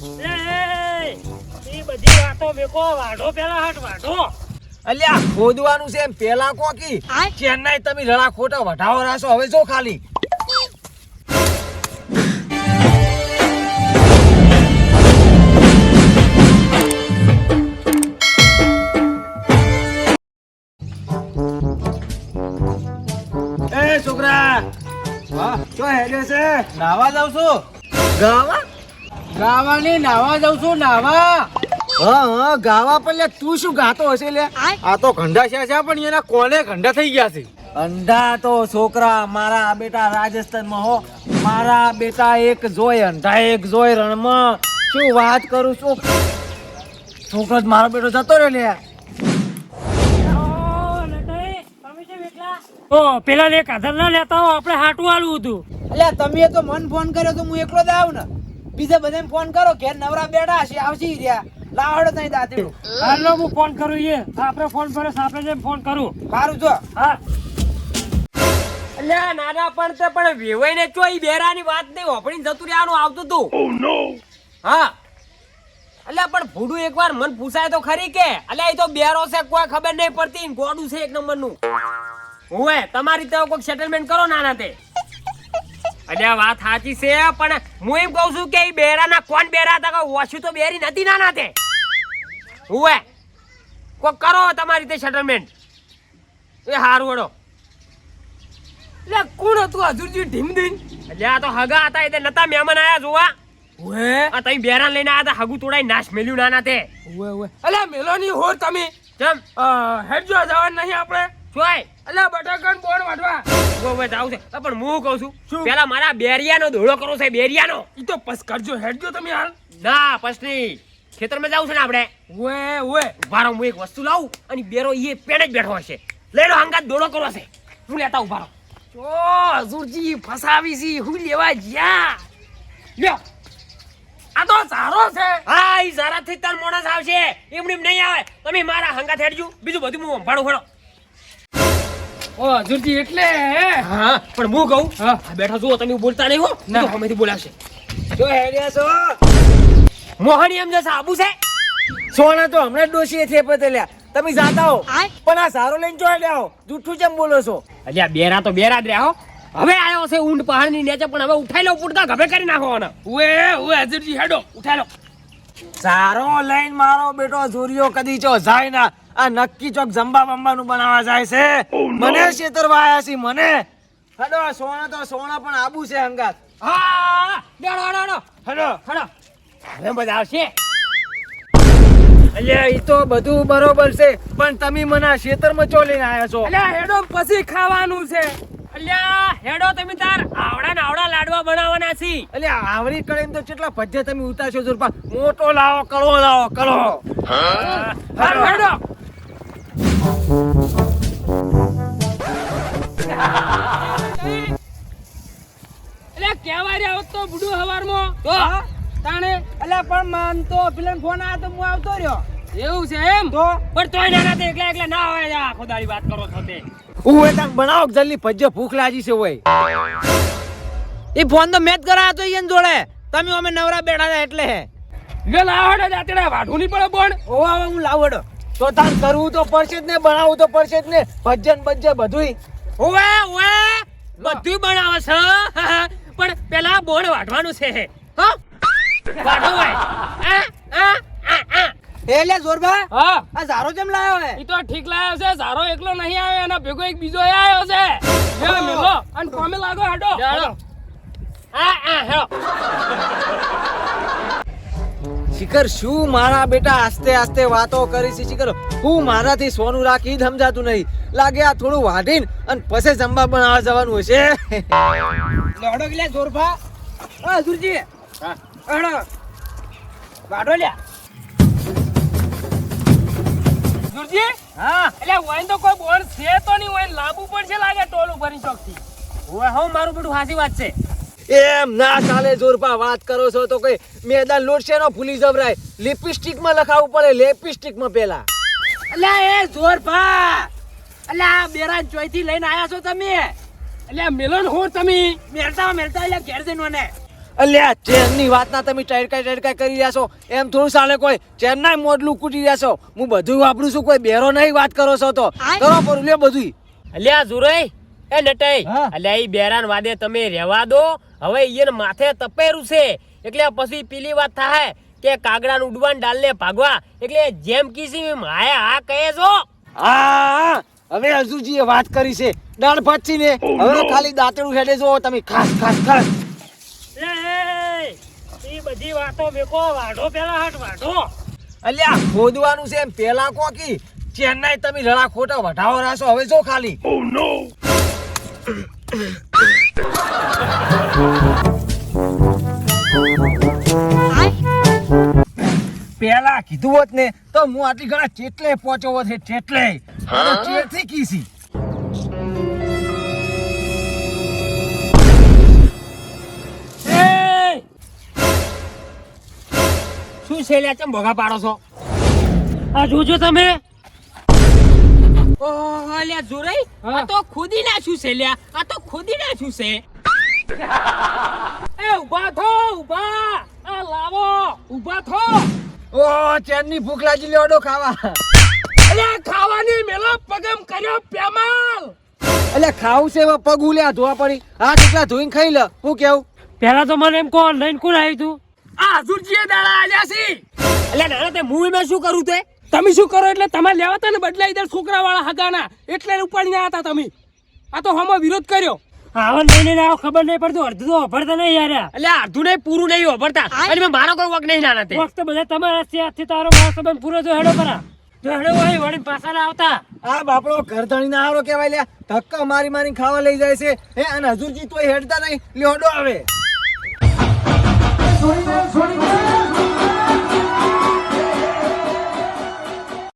એ, એ બધી વાતો મેકો વાઢો પેલા હટ વાઢો. અલ્યા ખોદવાનું છે એમ પેલા કોકી ચેન્નાઈ તમે રડા ખોટા વઢાવો રાશો હવે જો ખાલી. એ છોકરા. હેડે છે. નાવા જાવ છું. ગાવા? નાવા ની નાવા જાઉં છું નાવા હા હા ગાવા પર લે તું શું ગાતો હશે લે? આ? તો ઘંટા છે પણ એના કોને ઘંટા થઈ ગયા છે? અંધા તો છોકરા મારા બેટા રાજસ્થાનમાં હો. મારા બેટા એક જોય અંધા એક જોય રણમાં. શું વાત કરું છું? છોકરો જ મારો બેટો જતો રહ્યો લે. ઓ પેલા ને કાધર ના લેતા હો આપણે હાટું આલું હતું. એટલે તમે તો મન ફોન કર્યો તો હું એકલો જ આવું ને. બીજા બધાને ફોન કરો ઘેર નવરા બેઠા હશે આવશે રહ્યા. લાવડો નહીં દાદી હાલો હું ફોન કરું એ આપણે ફોન કર્યો આપણે જેમ ફોન કરું. મારું જો. હા. અલ્યા નાના પણ તે પણ વેવાઈને ચોઈ બેરાની વાત નહીં હોપડીને જતું રહ્યાનું આવતું તું. હા. અલ્યા પણ ભૂડું એકવાર મન પૂછાય તો ખરી કે? અલ્યા એ તો બેરો છે કોઈ ખબર નહીં પડતી ને ગોડું છે એક નંબરનું. હુંએ તમારી તો કોઈક સેટલમેન્ટ કરો નાના તે. અલ્યા વાત સાચી છે પણ હું એમ કહું છું કે એ બેરાના કોણ બેરા હતા ઓછું તો બેરી નથી નાના તે. હુંએ કોક કરો તમારી તે સેટલમેન્ટ એ હારું વડો લે કોણ હતું હજુરજી ઢીમ ધીમ એટલે આ તો હગા હતા એટલે નતા મહેમાન આયા જોવા. ઓએ આ તઈ બેરાન લઈને આયા હતા હગુ તોડાઈ નાશ મેલ્યું નાના તે. ઓએ ઓએ અલ્યા મેલોની હોર તમે. કેમ હેડ જો જવાનું નહીં આપણે. જોય. અલ્યા બટાકાન બોણ વાટવા વો વો જાવ છે. પણ હું કહું છું પેલા મારા બેરિયાનો ધોળો કરો છે બેરિયાનો. ઈ તો પસ કરજો હેડજો તમે હાલ. ના પસની ખેતરમાં જાવ છે ને આપણે. ઓએ ઓએ ઉભારો હું એક વસ્તુ લાવું અને બેરો એ પેણે જ બેઠો હશે. લઈ લો હંગાત દોડો કરો છે હું લેતા ઉભારો ઓ હજુરજી ફસાવી છી હું લેવા જ્યા. લ્યો. આ તો સારો છે. હા ઈ થી તાર મોણસ આવશે. એમની નહીં આવે. તમે મારા હંગાત હેડજો. બીજું બધું હું સંભાળું ફળો ઓ હજુરજી એટલે હા? પણ હું કહું? હા. બેઠા જુઓ તમે બોલતા નહીં હો. ના. તો હમેથી બોલાશે. જો હેડ્યા છો. મોહની એમ જશે આબુ છે? સોના તો હમણાં ડોશીએ છે પતેલ્યા તમે જાતા હો. પણ આ સારો લઈને જો હેડ્યા હો. જૂઠું જેમ બોલો છો. અલ્યા બેરા તો બેરા જ રહ્યા હો. હવે આવ્યો છે ઊંટ પહાડની નીચે પણ હવે ઉઠાઈ લો પૂરતા ગભે કરી નાખો આને. ઉએ ઉએ હજુરજી હેડો ઉઠાઈ લો. સારો લઈને મારો બેટો જોરિયો કદી ચો જાય ના. આ નક્કી ચોક જંબા બંબાનું બનાવવા જાય છે. મને છેતરવા આયા છે મને. હડો સોના તો સોના પણ આબુ છે હંગાત. હા ડેડો ડેડો હડો. હડો. હવે બધા આવશે. અલ્યા ઈ તો બધું બરોબર છે પણ તમે મને આ ખેતરમાં ચો લઈને આયા છો? અલ્યા હેડો પછી ખાવાનું છે. અલ્યા હેડો તમે તાર. આવડા ને આવડા લાડવા બનાવવાના છી. અલ્યા આવરી કળીને તો કેટલા ભજ્જે તમે ઉતારશો જોરપા મોટો લાવો કળો લાવો કળો. હારું હેડો. એટલે કેવા રહ્યા તો બુડું હવારમાં. તો તાણે. અલ્યા પણ માનતો તો પેલા ફોન આવ્યો તો હું આવતો રહ્યો. એવું છે એમ? તો? પણ તોય નાના તે એકલા એકલા ના હોય આખો દાડી વાત કરો છો તે. ઉવે તાંગ બનાવો જલ્દી ભજ્જો ભૂખ લાગી છે ઓય. એ ફોન તો મેચ કરા તો ઈયન જોડે. તમે અમે નવરા બેઠા હતા એટલે. હે લે લાવડે દાતડા વાઢું ની પડે બોણ ઓ હવે હું લાવડો તો તાર કરવું તો પડશે જ ને બનાવવું તો પડશે જ ને ભજન ભજ્જે બધુંય. ઓવે ઓવે બધું બનાવે છે પણ પેલા બોણ વાઢવાનું છે હો. વાઢો હોય આ, આ, આ, આ. એ લે જોરબા હા. આ ઝારો કેમ લાયો હે? ઈ તો ઠીક લાયો છે. ઝારો એકલો નહીં આવ્યો એના ભેગો એક બીજો આવ્યો છે. હે. મેલો. અને કોમે લાગો હાડો હાડો આ આ હેડો શિખર શું મારા બેટા આસ્તે આસ્તે વાતો કરી છે? શિખર હું મારાથી સોનું રાખી સમજાતું નહીં. લાગે આ થોડું વાઢીન અને પછી જમવા પણ બનાવવા જવાનું હશે લોડો કે લે જોરબા આ સુરજી હા. હેડો. વાઢો લ્યા સુરજી હા. એટલે વાઈન તો કોઈ બોન છે તો નહીં વાઈન લાંબુ પડશે લાગે ટોલું ભરી ચોકથી. ઓય હો મારું બધું સાચી વાત છે. એમ ના ચાલે જોરપા વાત કરો છો તો કઈ મેદાન લોટશે નો ભૂલી જવરાય. લિપસ્ટિકમાં લખાવવું પડે લિપસ્ટિકમાં પેલા એટલે એ જોરબા અલ્યા બેરા ચોઈ થી લઈને આયા છો તમે. એટલે મિલન હો તમે. મેરતા મેળતા એટલે ઘેર જઈને મને. અલ્યા ચેનની વાતના તમે ટાઈડકાઈ ટાઈડકાઈ કરી રહ્યા છો. એમ થોડું ચાલે કોઈ ચેનના મોડલું કૂટી રહ્યા છો. હું બધું વાપરું છું કોઈ બેરો નહીં વાત કરો છો તો. કરો પર લ્યો બધું અલ્યા જુરઈ. એ નટાઈ અલ્યા ઈ બેરાન વાદે તમે રહેવા દો. હવે ઈયન માથે તપેરું છે. એટલે પછી પીલી વાત થાય કે કાગડા ઉડવાન ડાલને ભાગવા. એટલે જેમ કીસી માયા હા કહે છો. હા હવે અર્જુનજીએ વાત કરી છે. દાળ ભાત ને? હવે ખાલી દાંતડું હેડે જો તમે ખાસ ખાસ ખાસ. બધી વાતો મેકો વાઢો પેલા હાટ વાઢો. અલ્યા ખોદવાનું છે એમ પેલા કોકી ચેન્નાઈ તમે રડા ખોટા વઢાવો રાશો હવે જો ખાલી. પેલા કીધું હોત ને તો હું આટલી ઘણા ચેટલે પહોંચ્યો હોત હે ચેટલે. ચેટથી કીસી. શું છે લે ચમ ભોગા પાડો છો? આ જોજો તમે. ઓહો લ્યા જોરઈ આ તો ખુદી નાખ્યું છે લ્યા? આ તો ખુદી નાખ્યું છે? એ ઊભા થો ઊભા. આ લાવો ઊભા થો. ઓ ચેનની ભૂખ લાગી લેડો ખાવા. અલ્યા ખાવાની મેલો પગમ કર્યો પેમાલ એટલે ખાવું છે એમાં પગ ઉલ્યા ધોવા પડી. આ કેટલા ધોઈને ખાઈ લે? હું કેવું? પેલા તો મને એમ કહો લઈને કોણ આવ્યું તું? આ હજુરજીએ દાડા આલ્યા છે. એટલે નાના તે મૂવી માં શું કરું તે? તમે શું કરો એટલે તમારે લેવા હતા ને બદલાઈ દર છોકરા વાળા હગાના. એટલે ઉપાડી ના હતા તમે. આ તો હમો વિરોધ કર્યો. આવા નહીં ને આવો ખબર નહીં પડતું. અડધું તો અભડતા નહીં યાર. એટલે અડધું નહીં પૂરું નહીં વાપરતા અને મેં મારો કોઈ વક નહીં નાના તે. વખત બધા તમારા છે. આજથી તારો મારો સંબંધ પૂરો જો હેડો પરા. જો હેડો હોય વળી પાછા ના આવતા. આ બાપડો ઘર ધણી ના હારો કહેવાય લ્યા. ધક્કા મારી મારી ખાવા લઈ જાય છે. હે અને હજુરજી તોય હેડતા નહીં. લ્યોડો આવે છોડી દે છોડી દે